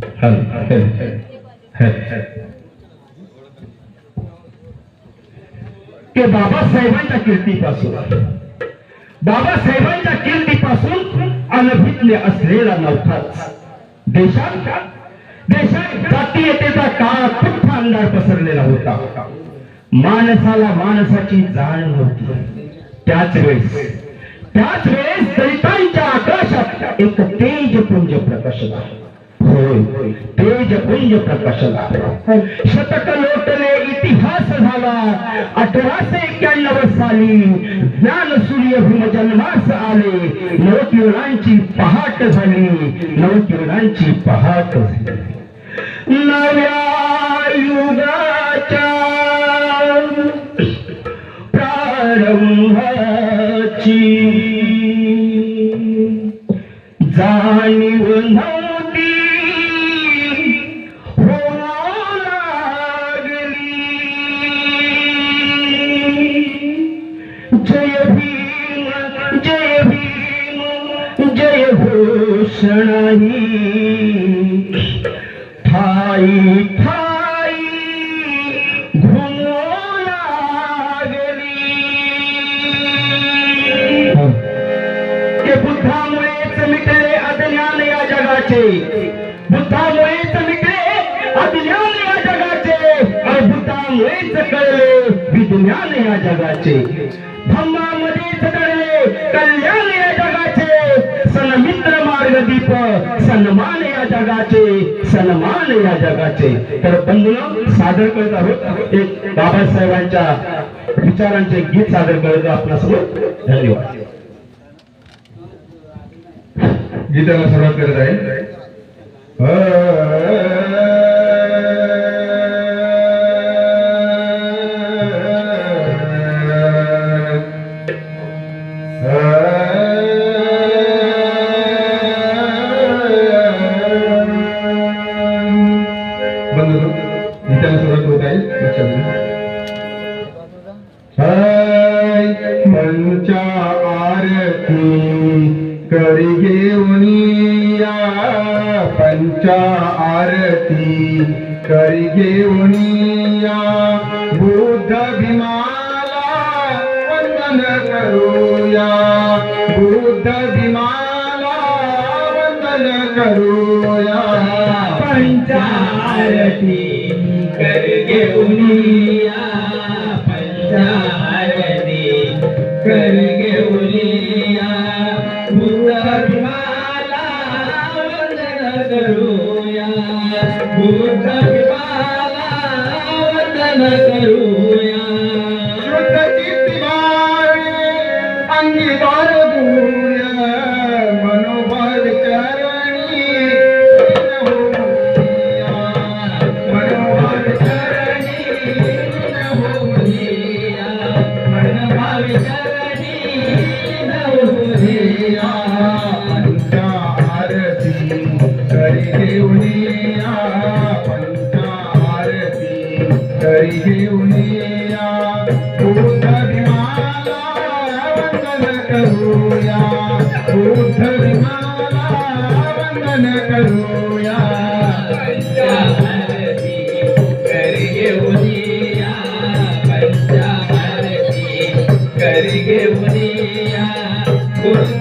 हल हल हल ते बाबासाहेबांच्या कीर्तीपासून बाबासाहेबांच्या कीर्तीपासून अनभिज्ञ असलेला नव्हताच देशात देशात जातीयतेचा काळ खूप अंधार पसरलेला होता. माणसाला माणसाची जाण नव्हती. त्याच वेळेस त्याच वेळेस दलितांच्या आकाशात एक तेज पुंज प्रकाश झाला होय तेजपुंज प्रकाशला. शतक लोटले इतिहास झाला. अठराशे एक्क्याण्णव साली ज्ञान सूर्य भीमजन्मास आले. नवकिरणांची पहाट झाली. नवकिरणांची पहाट झाली. नव्या युगाच्या ठाई ठाई घुमू लागली ते बुद्धामुळेच मिटले अज्ञान या जगाचे? बुद्धामुळेच मिटले अज्ञान या जगाचे? आणि बुद्धामुळेच कळले विज्ञान या जगाचे. धम्मामध्येच कळले कल्याण या जगाचे. मार्ग दीप सन्मान या जगाचे सन्मान या जगाचे. तर बंधून सादर करत आहोत एक बाबासाहेबांच्या विचारांचे गीत सादर करत आपल्यासमोर धन्यवाद. गीताला सुरुवात करत आहे. आरती करी घेऊनिया बुद्ध भीमाला वंदन करूया बुद्ध भीमाला वंदन करूया पंचारती कर घेऊनिया पंचारती موتھ Gracias.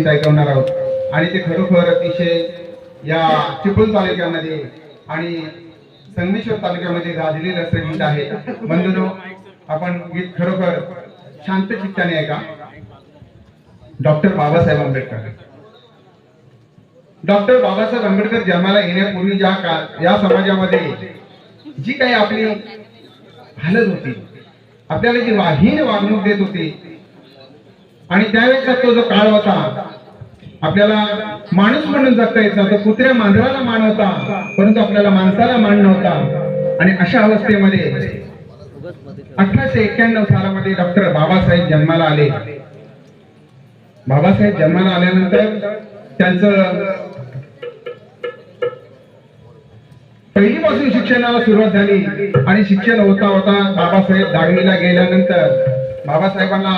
गीत ऐकवणार आहोत. आणि ते खरोखर अतिशय या चिपळूण तालुक्यामध्ये आणि संगमेश्वर तालुक्यामध्ये गाजलेलं असं गीत आहे. बंधूनो आपण गीत खरोखर शांत चित्ताने ऐका. डॉक्टर बाबासाहेब आंबेडकर. डॉक्टर बाबासाहेब आंबेडकर जन्माला येण्यापूर्वी ज्या का या समाजामध्ये जी काही आपली हालत होती आपल्याला जी वाहीन वागणूक देत होती आणि त्यावेळेचा तो जो काळ होता आपल्याला माणूस म्हणून जगता येत नव्हतं कुत्र्या मांजराला मान होता परंतु आपल्याला माणसाला मान नव्हता. आणि अशा अवस्थेमध्ये अठराशे एक्क्याण्णव सालामध्ये डॉक्टर बाबासाहेब जन्माला आले. बाबासाहेब जन्माला आल्यानंतर त्यांचं पहिलीपासून शिक्षणाला सुरुवात झाली आणि शिक्षण होता होता बाबासाहेब दहावीला गेल्यानंतर बाबासाहेबांना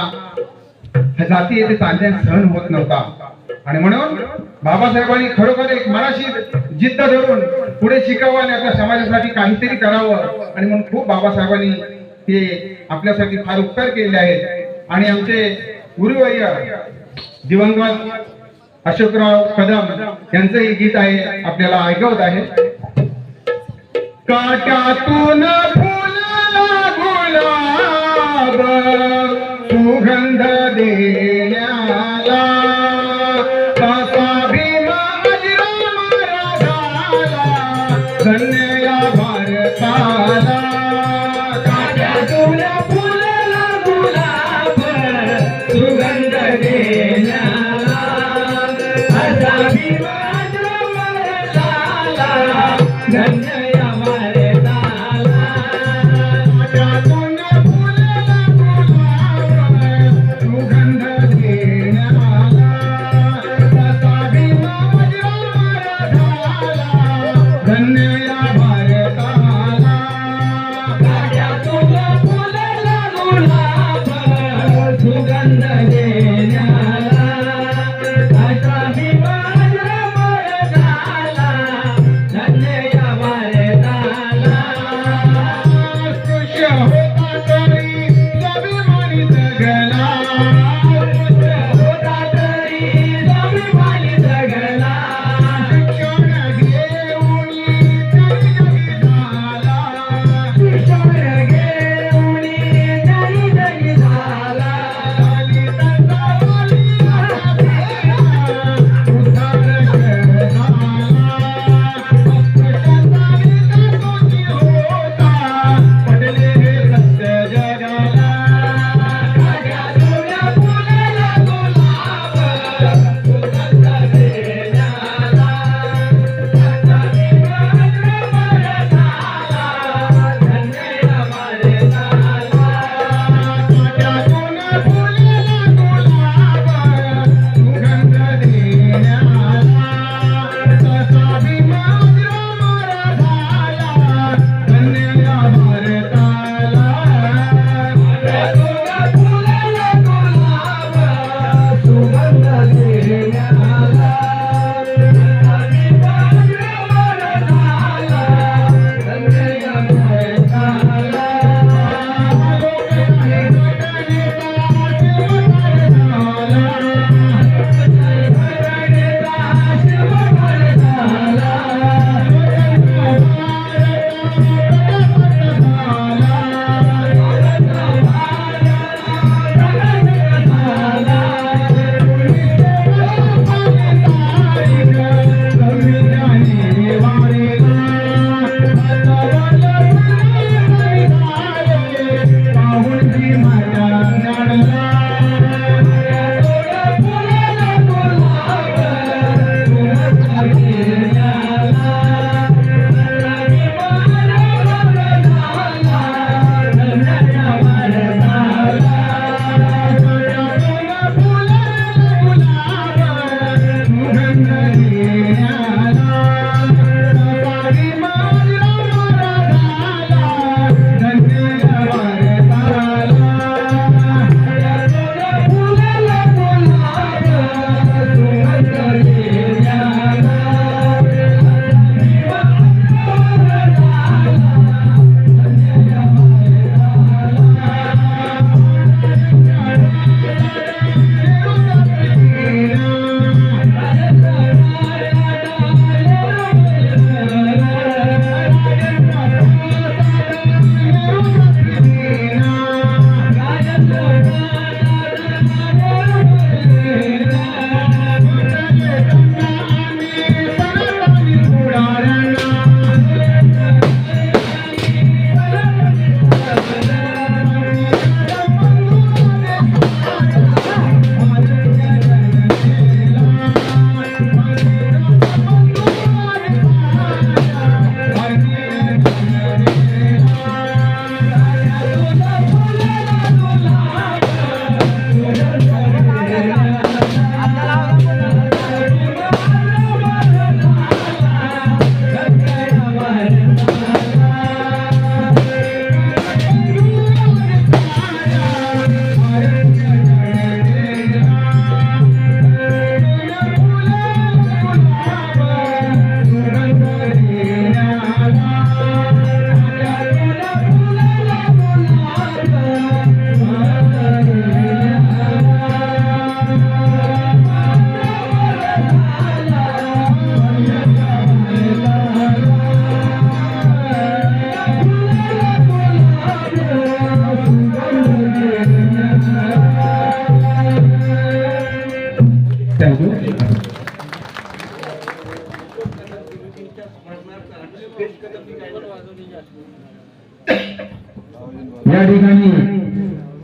ह्या जाती येथे तांत्या सहन होत नव्हता. आणि म्हणून बाबासाहेबांनी खरोखर एक मनाशी जिद्द धरून पुढे शिकावं आणि आपल्या समाजासाठी काहीतरी करावं. आणि म्हणून खूप बाबासाहेबांनी ते आपल्यासाठी फार उपकार केले आहेत. आणि आमचे गुरुवर्य दिवंगत अशोकराव कदम यांचं हे गीत आहे आपल्याला ऐकवत आहे. काट्यातून Yeah.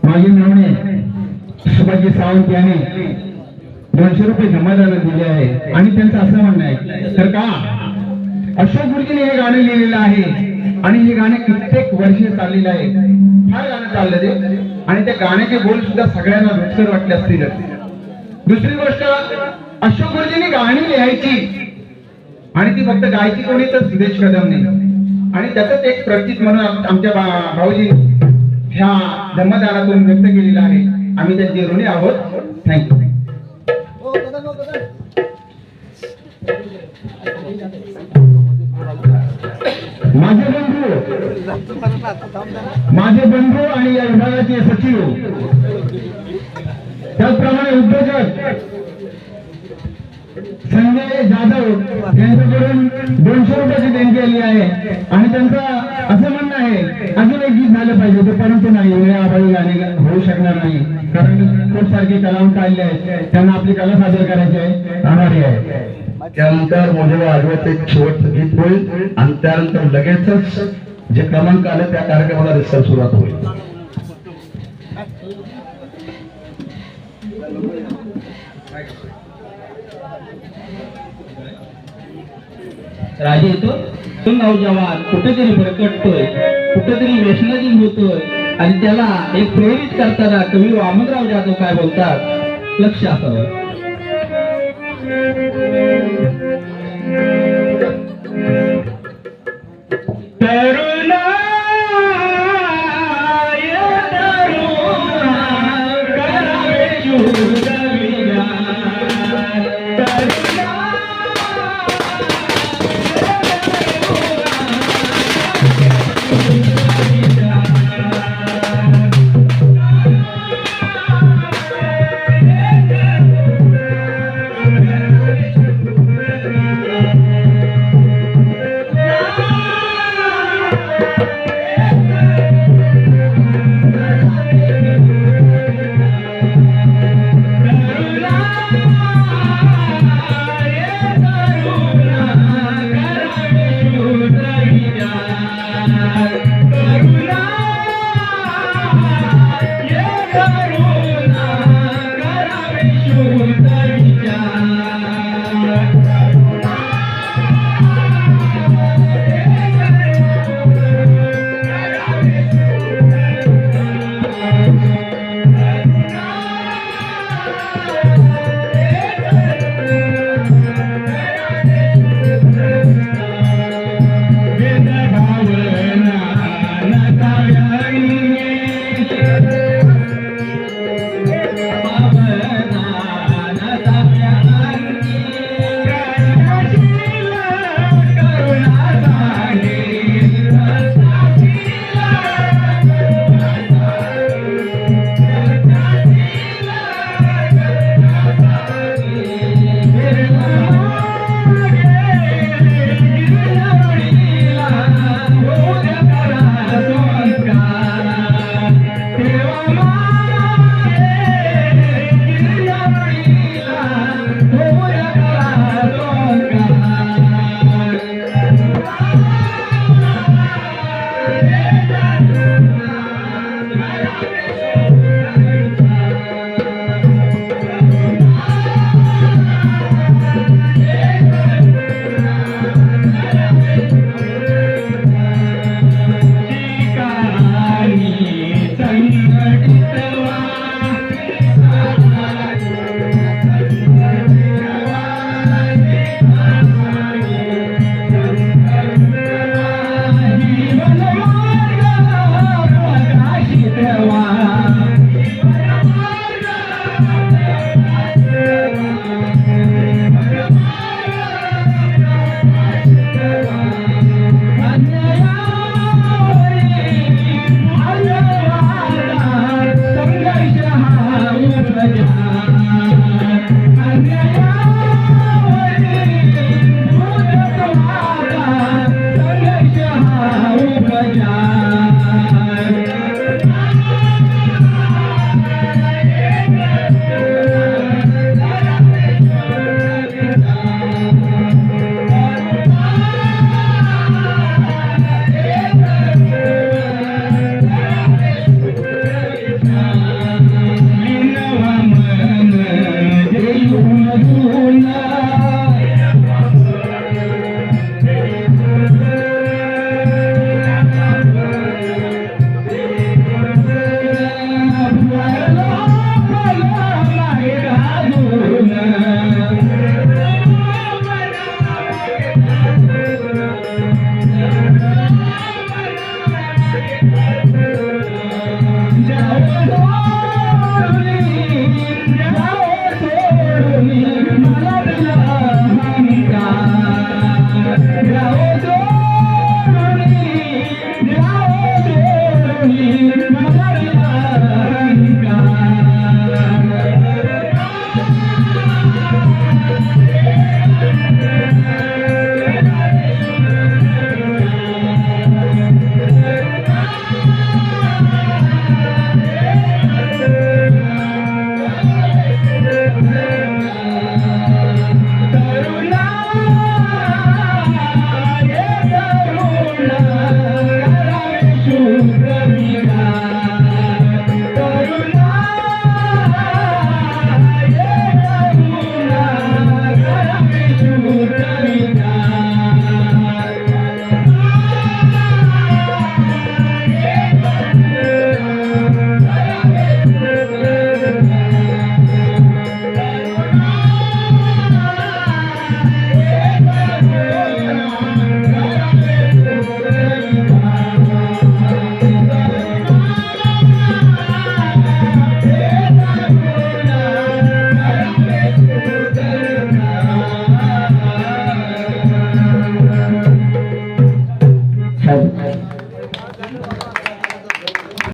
मागील नावने सुभाजी सावंत याने दोनशे रुपये जमादाला दिले आहे. आणि त्यांचं असं म्हणणं आहे तर का? अशोक गुरुजीने हे गाणं लिहिलेलं आहे. आणि हे गाणे कित्येक वर्षे चाललेलं आहे. फार गाणं चाललं ते. आणि त्या गाण्याचे बोल सुद्धा सगळ्यांना रुचकर वाटले असतील. दुसरी गोष्ट अशोक गुरुजींनी गाणी लिहायची. आणि ती फक्त गायची कोणी तर सुदेश कदमने. आणि त्याच एक प्रतीक म्हणून आमच्या भाऊजी ह्या धम्मदानातून व्यक्त केलेला आहे. आम्ही त्यांचे ऋणी आहोत. थँक्यू माझे बंधू माझे बंधू आणि या विभागाचे सचिव त्याचप्रमाणे उद्योजक संजय जाधव यांच्याकडून दोनशे रुपयाची देणगी आली आहे. आणि त्यांचा असं म्हणणं अजून एक गीत झालं पाहिजे ते परंतु नाही वेळा गाणे होऊ शकणार नाही. कारण खूप सारखे कलावंत काढले आहेत. त्यांना आपली कला सादर करायची आहे. आभारी आहे. त्यानंतर मोजेवा आजवत एक शेवटचं गीत होईल. आणि त्यानंतर लगेचच जे क्रमांक आले त्या कार्यक्रमाला रिसर्च सुरुवात होईल. राजे येतो तो. नौजवान कुठेतरी भरकटतोय. कुठेतरी व्यसनाधीन होतोय. आणि त्याला एक प्रेरित करताना कवी वामनराव जाधव काय बोलतात? लक्ष असावं Allah. Thank you.